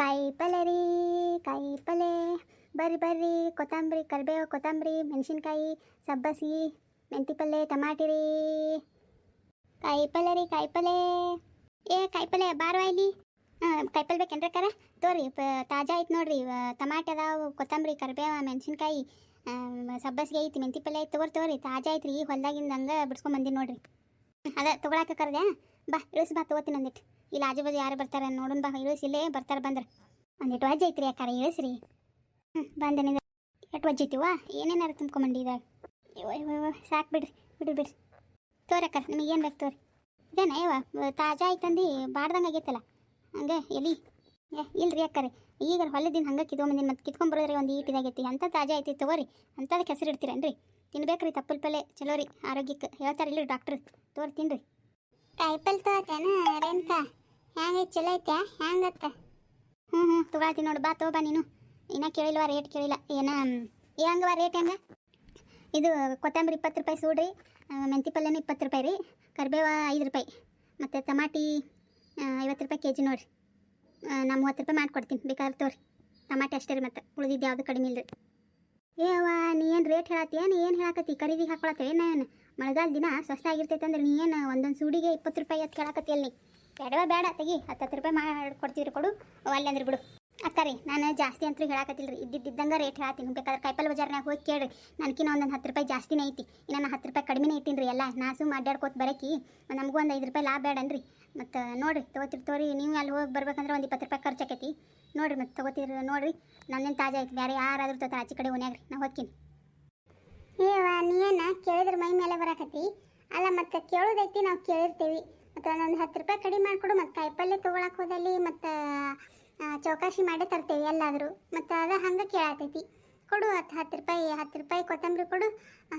ಕಾಯಿ ಪಲ್ಯ ರೀ ಕಾಯಿ ಪಲ್ಯ ಬರ್ರಿ ಬರ್ರಿ. ಕೊತ್ತಂಬರಿ, ಕರಿಬೇವು, ಕೊತ್ತಂಬರಿ, ಮೆಣಸಿನ್ಕಾಯಿ ಸಬ್ಬಸಿ ಮೆಂತಿ ಪಲ್ಯ ಟಮಾಟಿ ರೀ. ಕಾಯಿ ಪಲ್ಯ ರೀ ಕಾಯಿ ಪಲ್ಯ ಏ ಕಾಯಿ ಪಲ್ಯ ಬಾರವಾ ಇಲ್ಲಿ. ಕಾಯಿ ಪಲ್ಯ ಬೇಕೇನ್ರ ಕರ? ತೋರಿ ತಾಜಾ ಐತೆ ನೋಡ್ರಿ. ಟಮಾಟೆ ಅದಾವು, ಕೊತ್ತಂಬರಿ, ಕರಿಬೇವು, ಮೆಣಸಿನ್ಕಾಯಿ ಸಬ್ಬಸಿಗೆ ಐತಿ ಮೆಂತಿ ಪಲ್ಯ ಐತಿ. ತಗೋರಿ ತಗೋರಿ ತಾಜಾ ಐತ್ರಿ. ಈಗ ಹೊಲ್ದಾಗಿಂದ ಹಂಗೆ ಬಂದೀನಿ ನೋಡ್ರಿ. ಅದ ತೊಗೊಳಕ್ಕೆ ಕರ್ದೆ ಬಾ, ಇಳಿಸ್ ಬಾ, ತಗೋತೀನಿ ಒಂದಿಟ್ಟು ಇಲ್ಲಿ ಆಜು ಬಾಜು ಯಾರು ಬರ್ತಾರೆ ನೋಡೋಣ ಬಾ, ಇಳಿಸಿ, ಇಲ್ಲೇ ಬರ್ತಾರೆ ಬಂದ್ರೆ. ಒಂದಿಟ್ಟು ವಜ್ಜೆ ಐತ್ರಿ ಅಕ್ಕಾರ ಇಳಿಸ್ರಿ. ಹ್ಞೂ ಬಂದೆ ನಿಂದ. ಎಷ್ಟು ವಜ್ಜೆ ಐತಿವ ಏನೇನಾರು ತುಂಬ್ಕೊಂಬಂಡಿ ಇದಾಗ ಸಾಕು ಬಿಡ್ರಿ ಬಿಡ್ರಿ ಬಿಡ್ರಿ ಅಕ್ಕ, ನಿಮಗೆ ಏನು ಬೇಕು ತೋರಿ. ಇದೇನ ಇವ ತಾಜಾ ಆಯ್ತಂದು ಬಾಡ್ದಂಗೆ ಆಗೈತಲ್ಲ. ಹಂಗೆ ಎಲ್ಲಿ ಏ, ಇಲ್ರಿ ಅಕ್ಕರೆ. ಈಗ ಹೊಲದಿಂದ ಹಂಗೆ ಕಿತ್ಕೊಂಬಂದಿನ, ಮತ್ತೆ ಕಿತ್ಕೊಂಬರೋದ್ರಿ ಒಂದು ಈಟಿದಾಗೈತಿ ಅಂತ ತಾಜಾ ಐತಿ ತಗೋರಿ. ಅಂಥದಕ್ಕೆ ಹೆಸರು ಇಡ್ತೀರೇನ್ರಿ ತಿನ್ಬೇಕ್ರಿ ತಪ್ಪಲ್ ಪಲ್ಲೆ. ಚಲೋ ರೀ, ಆರೋಗ್ಯಕ್ಕೆ. ಹೇಳ್ತಾರೆ ಇಲ್ಲರಿ ಡಾಕ್ಟ್ರ್ ತೋರಿ ತಿನ್ರಿ. ಕಾಯಿಪಲ್ ತಗೋತೇನ ರೇಣುಕಾ ಹೆಂಗೈತೆ ಚಲೋ ಐತೆ ಅತ್ತ ಹ್ಞೂ ಹ್ಞೂ ತಗೊಳತಿ ನೋಡು, ಬಾ, ತಗೋ ಬಾ ನೀನು. ಇನ್ನೂ ಕೇಳಿಲ್ವಾ ರೇಟ್ ಕೇಳಿಲ್ಲ. ಏನ ಹೆಂಗವ ರೇಟ್ ಹೆಂಗ? ಇದು ಕೊತ್ತಂಬರಿ ಇಪ್ಪತ್ತು ರೂಪಾಯಿ ಸೂಡ್ರಿ ಮೆಂತಿ ಪಲ್ಯನೂ ಇಪ್ಪತ್ತು ರೂಪಾಯಿ ರೀ, ಕರಿಬೇವ ಐದು ರೂಪಾಯಿ. ಮತ್ತು ಟಮಾಟಿ ಐವತ್ತು ರೂಪಾಯಿ ಕೆ ಜಿ ನೋಡಿರಿ ನಾ ಮೂವತ್ತು ರೂಪಾಯಿ ಮಾಡ್ಕೊಡ್ತೀನಿ, ಬೇಕಾದ್ರೆ ತೋರಿ. ಟಮಾಟಿ ಅಷ್ಟೇ ರೀ ಮತ್ತು, ಉಳಿದಿದ್ದು ಯಾವುದು ಕಡಿಮೆ ಇಲ್ರಿ. ಏವ ನೀ ಏನು ರೇಟ್ ಹೇಳತ್ತೀಯ, ನೀ ಏನು ಹೇಳಕತ್ತಿ? ಖರೀದಿ ಹಾಕೊಳತ್ತೇವೆ ನಾನು ಮಳೆಗಾಲ ದಿನ ಸ್ವಸ್ಥ ಆಗಿರ್ತೈತೆ ಅಂದ್ರೆ ನೀ ಏನು ಒಂದೊಂದು ಸೂಡಿಗೆ ಇಪ್ಪತ್ತು ರೂಪಾಯಿ ಅಂತ ಕೇಳಕತ್ತಿ ಅಲ್ಲಿ? ಬೇಡವ, ಬೇಡ, ತೆಗಿ. ಹತ್ತು ಹತ್ತು ರೂಪಾಯಿ ಮಾಡಿ ಮಾಡ್ಕೊಡ್ತೀವಿ ಕೊಡು ಅಲ್ಲಿ ಅಂದ್ರೆ ಬಿಡು. ಅಕ್ಕರಿ ನಾನು ಜಾಸ್ತಿ ಅಂತೂ ಹೇಳಕತ್ತಿಲ್ಲ ರೀ ಇದ್ದಿದ್ದಂಗೆ ರೇಟ್ ಹೇಳ್ತೀನಿ ಬೇಕಾದ್ರೆ ಕಾಯಿಪಲ್ಲೆ ಬಜಾರ್ನಾಗ ಹೋಗಿ ಕೇಳಿ ನನಗಿನ ಒಂದೊಂದು ಹತ್ತು ರೂಪಾಯಿ ಜಾಸ್ತಿನೇ ಐತಿ. ನಾನು ಹತ್ತು ರೂಪಾಯಿ ಕಡಿಮೆನೇ ಐತಿನ್ರಿ ರೀ ಎಲ್ಲ ನಾಸು ಅಡ್ಡಾಡ್ಕೋತ ಬರಕಿ ನಮಗೂ ಒಂದು ಐದು ರೂಪಾಯಿ ಲಾಭ ಬೇಡನ್ರಿ. ಮತ್ತು ನೋಡಿರಿ, ತೊಗೋತಿರಿ ತೋರಿ ನೀವು ಅಲ್ಲಿ ಹೋಗಿ ಬರ್ಬೇಕಂದ್ರೆ ಒಂದು ಇಪ್ಪತ್ತು ರೂಪಾಯಿ ಖರ್ಚು ಆಕೈತಿ. ನೋಡಿರಿ, ಮತ್ತು ತೊಗೋತಿರಿ, ನೋಡಿರಿ. ನನ್ನೇನು ತಾಜಾ ಐತಿ. ಬೇರೆ ಯಾರಾದರೂ ತೊಗೊತಾರೆ ಆಚೆ ಕಡೆ ಓನ್ಯಾಗ್ರಿ ರೀ. ನಾ ಹೋಗ್ತೀನಿ. ಏವ ನೀನ ಕೇಳಿದ್ರೆ ಮೈ ಮೇಲೆ ಬರಕತ್ತಿ? ಅಲ್ಲ, ಮತ್ತೆ ಕೇಳೋದೈತಿ, ನಾವು ಕೇಳಿರ್ತೀವಿ. ಮತ್ತು ಒಂದು ಹತ್ತು ರೂಪಾಯಿ ಕಡಿಮೆ ಮಾಡಿಕೊಡು ಮತ್ತು ಕಾಯಿಪಲ್ಲೆ ತೊಗೊಳಕ್ಕೆ ಹೋದಲ್ಲಿ ಮತ್ತು ಚೌಕಾಶಿ ಮಾಡೇ ತರ್ತೇವೆ ಎಲ್ಲಾದರೂ. ಮತ್ತು ಅದು ಹಂಗೆ ಕೇಳತೈತಿ. ಕೊಡು ಹತ್ತು ಹತ್ತು ರೂಪಾಯಿ ಹತ್ತು ರೂಪಾಯಿ ಕೊತ್ತಂಬರಿ ಕೊಡು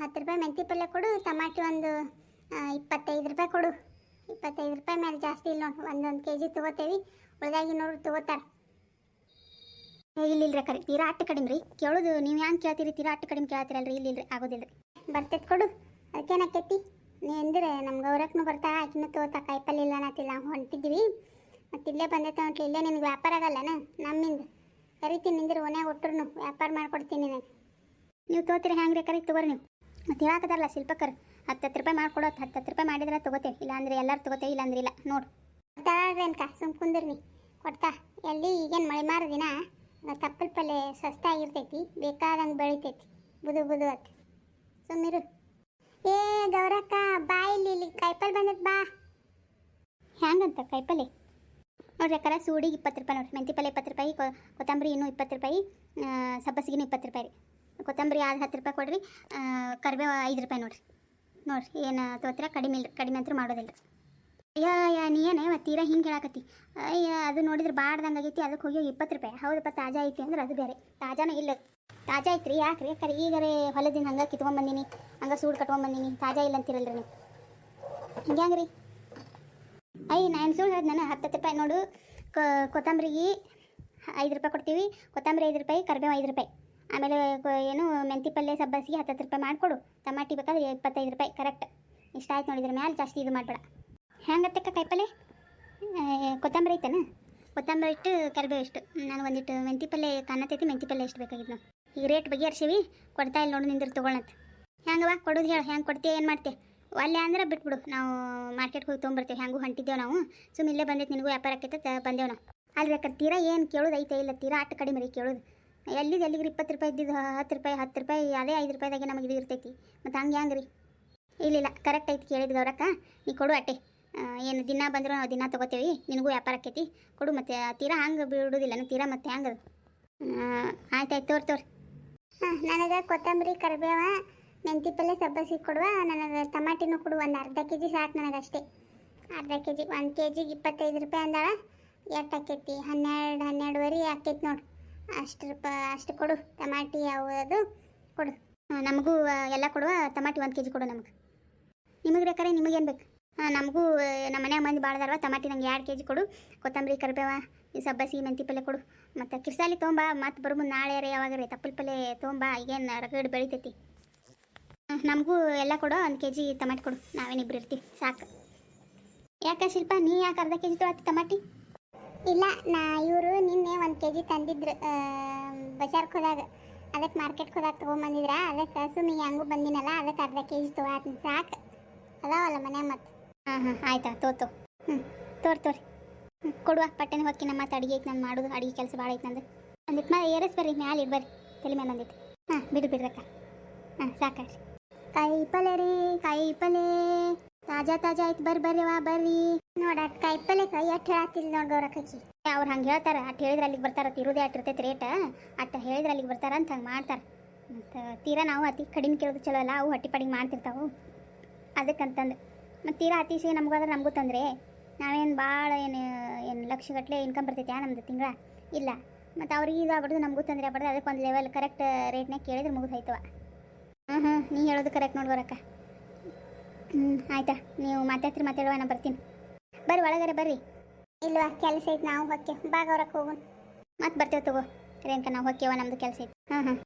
ಹತ್ತು ರೂಪಾಯಿ ಮೆಂತಿ ಪಲ್ಯ ಕೊಡು, ಟಮಾಟಿ ಒಂದು ಇಪ್ಪತ್ತೈದು ರೂಪಾಯಿ ಕೊಡು. ಇಪ್ಪತ್ತೈದು ರೂಪಾಯಿ ಮೇಲೆ ಜಾಸ್ತಿ ಇಲ್ಲ ನೋಡಿ, ಒಂದೊಂದು ಕೆ ಜಿ ತೊಗೋತೇವೆ. ಉಳ್ದಾಗಿ ನೋಡಿ ತೊಗೋತಾರೆ. ಇಲ್ಲ ಇಲ್ರಿ ಕರೆ ತೀರಾ ಅಟ್ಟು ಕಡಿಮೆ ರೀ. ಕೇಳೋದು, ನೀವು ಹ್ಯಾಂಗೆ ಕೇಳ್ತೀರಿ, ತೀರಾ ಅಟ್ಟು ಕಡಿಮೆ ಕೇಳ್ತೀರಲ್ರಿ ರೀ ಆಗೋದಿಲ್ಲ ರೀ ಬರ್ತೈತೆ ಕೊಡು ಅದಕ್ಕೇನಾಕೈತಿ ನೀ ಅಂದ್ರೆ, ನಮ್ಗೆ ಗೌರಕ್ಕನು ಬರ್ತಾ, ಆಕಿನ ತೋತ, ಕಾಯಿಪಲ್ಲೆ ಇಲ್ಲ ಅನ್ನತ್ತಿಲ್ಲ. ಹೊಂಟಿದ್ವಿ. ಮತ್ತು ಇಲ್ಲೇ ಬಂದೈತೆ ಅಂತ ಇಲ್ಲೇ ನಿನಗೆ ವ್ಯಾಪಾರ ಆಗಲ್ಲನ ನಮ್ಮಿಂದ. ಕರಿತೀನಿ, ನಿಂದ್ರೆ ಓನ್ಯಾಗ ಒಟ್ಟರು ವ್ಯಾಪಾರ ಮಾಡ್ಕೊಡ್ತೀನಿ ನಾನು ನೀವು ತೋತೀರಿ ರೀ ಕರಿ ತಗೋರಿ ನೀವು. ಮತ್ತು ಹೇಳಕತ್ತಾರಲ್ಲ ಶಿಲ್ಪಕರ್. ಹತ್ತು ಹತ್ತು ರೂಪಾಯಿ ಮಾಡ್ಕೊಡೋ. ಹತ್ತು ಹತ್ತು ರೂಪಾಯಿ ಮಾಡಿದ್ರೆ ತಗೋತೇವೆ. ಇಲ್ಲಾಂದ್ರೆ ಎಲ್ಲರೂ ತಗೋತೇವೆ, ಇಲ್ಲಾಂದ್ರೆ ಇಲ್ಲ. ನೋಡು. ಕೊಡ್ತಾರೇನ್ಕ ಸುಮ್ ಕುಂದಿರ್ನಿ ಕೊಡ್ತಾ. ಎಲ್ಲಿ ಈಗೇನು ಮಳೆ ಮಾರ ದಿನ? ತಪ್ಪಲ್ ಪಲ್ಲೆ ಸ್ವಸ್ಥ ಆಗಿರ್ತೈತಿ ಬೇಕಾದಂಗೆ ಬೆಳಿತೈತಿ. ಬುದು ಬುದು ಅತ್. ಸುಮ್ಮಿರು ಏ, ಗೌರಕ್ಕ, ಬಾ ಇಲ್ಲಿ ಇಲ್ಲಿ ಕಾಯಿಪಲ್ಲೆ ಬಂದದ ಬಾ. ಹ್ಯಾಂಗಂತ ಕಾಯಿಪಲ್ಲೆ ನೋಡ್ರಿ ಅಕ್ಕಾರ, ಸೂಡಿಗೆ ಇಪ್ಪತ್ತು ರೂಪಾಯಿ ನೋಡ್ರಿ. ಮೆಂತಿ ಪಲ್ಲೆ ಇಪ್ಪತ್ತು ರೂಪಾಯಿ ಕೊತ್ತಂಬರಿ ಇನ್ನೂ ಇಪ್ಪತ್ತು ರೂಪಾಯಿ ಸಬ್ಬಸಿಗೆನೂ ಇಪ್ಪತ್ತು ರೂಪಾಯಿ ರೀ. ಕೊತ್ತಂಬರಿ ಆರು ಹತ್ತು ರೂಪಾಯಿ ಕೊಡ್ರಿ ಕರ್ಬೇವು ಐದು ರೂಪಾಯಿ ನೋಡ್ರಿ. ನೋಡ್ರಿ, ಏನು ತೋತ್ರ ಕಡಿಮೆ ಇಲ್ಲ, ಕಡಿಮೆ ಅಂತೂ ಮಾಡೋದಿಲ್ಲ. ಅಯ್ಯ ಅಯ್ಯ, ನೀ ಏನು ತೀರಾ ಹಿಂಗೆ ಹೇಳಕತ್ತಿ. ಅಯ್ಯ, ಅದು ನೋಡಿದ್ರೆ ಬಾಡ್ದಂಗೆ ಆಗೈತಿ, ಅದಕ್ಕೆ ಹೋಗಿ ಇಪ್ಪತ್ತು ರೂಪಾಯಿ. ಹೌದಪ್ಪ, ತಾಜಾ ಐತಿ ಅಂದ್ರೆ ಅದು ಬೇರೆ. ತಾಜಾನೇ ಇಲ್ಲ. ತಾಜಾ ಐತ್ರಿ, ಯಾಕ್ರಿ? ಈಗ ರೀ ಹೊಲದಿಂದ ಹಂಗೆ ಕಿತ್ಕೊಂಬಂದಿನಿ ಹಂಗೆ ಸೂಡು ಕಟ್ಕೊಂಬಂದಿನಿ ತಾಜಾ ಇಲ್ಲ ಅಂತೀರಲ್ರಿ ನೀವು? ಹಿಂಗ್ಯಾಂಗ್ರಿ ಅಯ್ಯ ನಾನು ಸುಳ್ಳು ಹೇಳ್ದೆ ನಾನು? ಹತ್ತು ರೂಪಾಯಿ ನೋಡು ಕೊತ್ತಂಬರಿ ಕೊತ್ತಂಬರಿಗೆ ಐದು ರೂಪಾಯಿ ಕೊಡ್ತೀವಿ, ಕೊತ್ತಂಬರಿ ಐದು ರೂಪಾಯಿ, ಕರಿಬೇವು ಐದು ರೂಪಾಯಿ. ಆಮೇಲೆ ಏನು ಮೆಂತಿ ಪಲ್ಯ ಸಬ್ಬಸಿಗೆ ಹತ್ತು ಹತ್ತು ರೂಪಾಯಿ ಮಾಡಿಕೊಡು. ಟಮಾಟಿ ಬೇಕಾದ್ರೆ ಇಪ್ಪತ್ತೈದು ರೂಪಾಯಿ, ಕರೆಕ್ಟ್. ಇಷ್ಟ ಆಯ್ತು ನೋಡಿದ್ರೆ ಮ್ಯಾಲೆ, ಜಾಸ್ತಿ ಇದು ಮಾಡಬೇಡ. ಹೆಂಗತ್ತಕ್ಕ ಕಾಯಿಪಲ್ಲೆ? ಕೊತ್ತಂಬರಿ ಐತನ? ಕೊತ್ತಂಬರಿ ಇಟ್ಟು, ಕರಿಬೇವು ಇಷ್ಟು. ನಾನು ಒಂದಿಟ್ಟು ಮೆಂತಿ ಪಲ್ಯ ಕಾಣತೈತಿ, ಮೆಂತಿ ಪಲ್ಯ ಎಷ್ಟು ಬೇಕಾಗಿತ್ತು ಈಗ ರೇಟ್ ಬಗೆಹರಿಸಿವಿ ಕೊಡ್ತಾ ಇಲ್ಲ ನೋಡಿ ನಿಂದ್ರೆ ತೊಗೊಳಂತ. ಹೆಂಗವ ಕೊಡೋದು ಹೇಳು, ಹೆಂಗೆ ಕೊಡ್ತೀಯ, ಏನು ಮಾಡ್ತೀಯ ಒಲ್ಲೆ ಅಂದ್ರೆ ಬಿಟ್ಬಿಡು, ನಾವು ಮಾರ್ಕೆಟ್ಗೆ ಹೋಗಿ ತೊಗೊಂಬರ್ತೀವಿ, ಹೆಂಗೂ ಹೊಂಟಿದ್ದೇವೆ ನಾವು. ಸುಮ್ಮ ಇಲ್ಲೇ ಬಂದೈತೆ ನಿನಗೂ ವ್ಯಾಪಾರ ಆಕೈತೆ ಬಂದೇವು ನಾವು. ಅಲ್ಲಿ ಬೇಕಾದ್ರೆ ತೀರಾ ಏನು ಕೇಳೋದು ಐತೆ ಇಲ್ಲ, ತೀರಾ ಅಟ್ಟು ಕಡಿಮೆ ರೀ ಕೇಳೋದು. ಎಲ್ಲಿದ್ದು ಎಲ್ಲಿಗೆ ಇಪ್ಪತ್ತು ರೂಪಾಯಿ ಇದ್ದಿದ್ದು, ಹತ್ತು ರೂಪಾಯಿ ಹತ್ತು ರೂಪಾಯಿ, ಅದೇ ಐದು ರೂಪಾಯಿದಾಗೆ ನಮಗೆ ಇದು ಇರ್ತೈತಿ. ಮತ್ತು ಹಂಗೆ ಹೆಂಗೆ ರೀ? ಇಲ್ಲಿಲ್ಲ ಕರೆಕ್ಟ್ ಐತಿ ಕೇಳಿದ್ದು ಗೌರಕ್ಕ. ನೀ ಕೊಡು ಅಟ್ಟೆ. ಏನು ದಿನ ಬಂದರೂ ನಾವು ದಿನ ತೊಗೋತೀವಿ, ನಿನಗೂ ವ್ಯಾಪಾರ ಆಕೈತಿ. ಕೊಡು ಮತ್ತು, ತೀರಾ ಹಂಗೆ ಬಿಡೋದಿಲ್ಲ, ತೀರಾ ಮತ್ತೆ ಹ್ಯಾಂಗೆ ಆಯ್ತು ಆಯ್ತು, ತೋರಿ ತೋರಿ. ಹಾಂ ನನಗೆ ಕೊತ್ತಂಬರಿ, ಕರಿಬೇವ ಮೆಂತಿ ಪಲ್ಲೆ ಸಬ್ಬಸಿ ಕೊಡುವ, ನನಗೆ ಟಮಾಟಿನೂ ಕೊಡು ಒಂದು ಅರ್ಧ ಕೆ ಜಿ ಸಾಕು ನನಗೆ ಅಷ್ಟೇ ಅರ್ಧ ಕೆ ಜಿ ಒಂದು ಕೆ ಜಿಗೆ ಇಪ್ಪತ್ತೈದು ರೂಪಾಯಿ ಅಂದಾಳ. ಎಷ್ಟು ಆಕೈತಿ? ಹನ್ನೆರಡು, ಹನ್ನೆರಡುವರೆ ಆಕೈತಿ ನೋಡು. ಅಷ್ಟು ರೂಪಾಯಿ ಅಷ್ಟು ಕೊಡು. ಟಮಾಟಿ ಯಾವುದು ಕೊಡು. ನಮಗೂ ಎಲ್ಲ ಕೊಡುವ. ಟಮಾಟಿ ಒಂದು ಕೆ ಜಿ ಕೊಡು ನಮಗೆ. ನಿಮಗೆ ಬೇಕಾದ್ರೆ ನಿಮಗೇನು ಬೇಕು? ನಮಗೂ ನಮ್ಮ ಮನ್ಯಾಗ ಮಂದಿ ಭಾಳ ಟಮಾಟಿ ನಂಗೆ ಎರಡು ಕೆ ಜಿ ಕೊಡು. ಕೊತ್ತಂಬರಿ, ಕರಿಬೇವ ಈ ಸಬ್ಬಸಿ ಮೆಂತಿ ಪಲ್ಯ ಕೊಡು. ಮತ್ತು ಕಿರ್ಸಾಲಿ ತೊಂಬ ಮತ್ತು ಬರ್ಬು ನಾಳೆ ರೀ ಯಾವಾಗ ರೀ ತಪ್ಪಲ್ ಪಲ್ಯ ತೊಂಬ ಈಗೇನು ರಗಡ್ ಬೆಳಿತೈತಿ. ನಮಗೂ ಎಲ್ಲ ಕೊಡು ಒಂದು ಕೆ ಜಿ ಟಮಾಟಿ ಕೊಡು ನಾವೇನಿಬ್ರು ಇರ್ತೀವಿ ಸಾಕು. ಯಾಕೆ ಶಿಲ್ಪ ನೀ ಯಾಕೆ ಅರ್ಧ ಕೆ ಜಿ ತೊಗೊಳತ್ತಿ ಟಮಾಟಿ? ಇಲ್ಲ ನಾ ಇವರು ನಿನ್ನೆ ಒಂದು ಕೆ ಜಿ ತಂದಿದ್ರು ಬಜಾರ್ಗೆ ಹೋದಾಗ ಅದಕ್ಕೆ ಮಾರ್ಕೆಟ್ಗೆ ಹೋದಾಗ ತೊಗೊಂಬಂದಿದ್ರ ಅದಕ್ಕೆ ಸುಮ್ಮನೆ ಹಂಗೂ ಬಂದಿನಲ್ಲ ಅದಕ್ಕೆ ಅರ್ಧ ಕೆ ಜಿ ತೊಗೊಳತ್ತೀನಿ ಸಾಕು. ಅದಾವಲ್ಲ ಮನೆ ಮತ್ತು? ಹಾಂ ಹಾಂ ಆಯ್ತಾ ತೋತು ಹ್ಞೂ ತೋರ್ ತೋರಿ. ಕೊಡುವ ಪಟ್ಟನೆ ನಮ್ಮ ಮತ್ತೆ ಅಡಿಗೆ ಐತೆ, ನಾನು ಮಾಡೋದು, ಅಡಿಗೆ ಕೆಲಸ ಭಾಳ ಐತೆ ನಂದು. ಅಂದಿತ್ ಮೇಲೆ ಏರಸ್ ಬರ್ರಿ, ಮ್ಯಾಲೆ ಇಡ್ ಬರ್ರಿ, ತಲೆ ಮೇಲೆ ಒಂದಿಟ್ಟು ಹಾಂ, ಬಿಡು ಬಿಡ್ರಕ್ಕ ಹಾಂ ಸಾಕಾಯ್ರಿ ಕಾಯಿ ಪಲ್ಯ ರೀ ಕಾಯಿ ಪಲ್ಯ ತಾಜಾ ತಾಜಾ ಐತೆ, ಬರ್ರಿ ಬರ್ರಿ, ವಾ, ಬರ್ರಿ. ನೋಡ ಕಾಯಿ ಪಲ್ಯ ಕೈ ಅಟ್ ಹೇಳತ್ತಿಲ್ಲ ನೋಡ್ ಗೌರಕ್ಕಿ ಅವ್ರು ಹಂಗೆ ಹೇಳ್ತಾರ, ಅಟ್ ಹೇಳಿದ್ರೆ ಅಲ್ಲಿಗೆ ಬರ್ತಾರ ಇರೋದೇ ಅಟ್ ಇರ್ತೈತೆ ರೇಟ. ಅಟ್ ಹೇಳಿದ್ರೆ ಅಲ್ಲಿಗೆ ಬರ್ತಾರ ಅಂತ ಹಂಗೆ ಮಾಡ್ತಾರೆ. ಮತ್ತು ತೀರಾ ನಾವು ಅತಿ ಕಡಿಮೆ ಕೇಳೋದು ಚಲೋ ಅಲ್ಲ, ಅವು ಹಟ್ಟಿ ಪಡಿಗೆ ಮಾಡ್ತಿರ್ತಾವೆ. ಅದಕ್ಕಂತಂದು. ಮತ್ತು ತೀರಾ ಅತಿಶಯ ನಮಗಾದ್ರೆ ನಮಗೂ ತಂದ್ರೆ, ನಾವೇನು ಭಾಳ ಏನು ಲಕ್ಷಗಟ್ಟಲೆ ಇನ್ಕಮ್ ಬರ್ತೈತೆ ನಮ್ದು ತಿಂಗಳ? ಇಲ್ಲ. ಮತ್ತು ಅವ್ರಿಗೆ ಇದು ಆಗ್ಬಿಡ್ದು ನಮಗೂ ತೊಂದರೆ ಆಗ್ಬಾರ್ದು ಅದಕ್ಕೆ ಒಂದು ಲೆವೆಲ್ ಕರೆಕ್ಟ್ ರೇಟ್ನಾಗ ಕೇಳಿದ್ರೆ ಮುಗಿದು ಹೋಯ್ತವ ಹ್ಞೂ ಹ್ಞೂ ನೀ ಹೇಳೋದು ಕರೆಕ್ಟ್ ನೋಡ್ಬರಕ್ಕ ಹ್ಞೂ ಆಯ್ತಾ. ನೀವು ಮಾತಾಡ್ತೀರಿ ಮಾತಾಡುವ ನಾನು ಬರ್ತೀನಿ. ಬರ್ರಿ ಒಳಗರೆ ಬರ್ರಿ. ಇಲ್ವಾ, ಕೆಲಸ ಐತೆ, ನಾವು ಹೊಕ್ಕೆ ಬಾಗ ಅವ್ರಕ್ಕೆ ಹೋಗೋಣ. ಮತ್ತೆ ಬರ್ತೇವೆ ತಗೋ. ರೇಂಕ ನಾವು ಹೊಕ್ಕೇವ ನಮ್ಮದು ಕೆಲಸ ಐತೆ. ಹಾಂ ಹಾಂ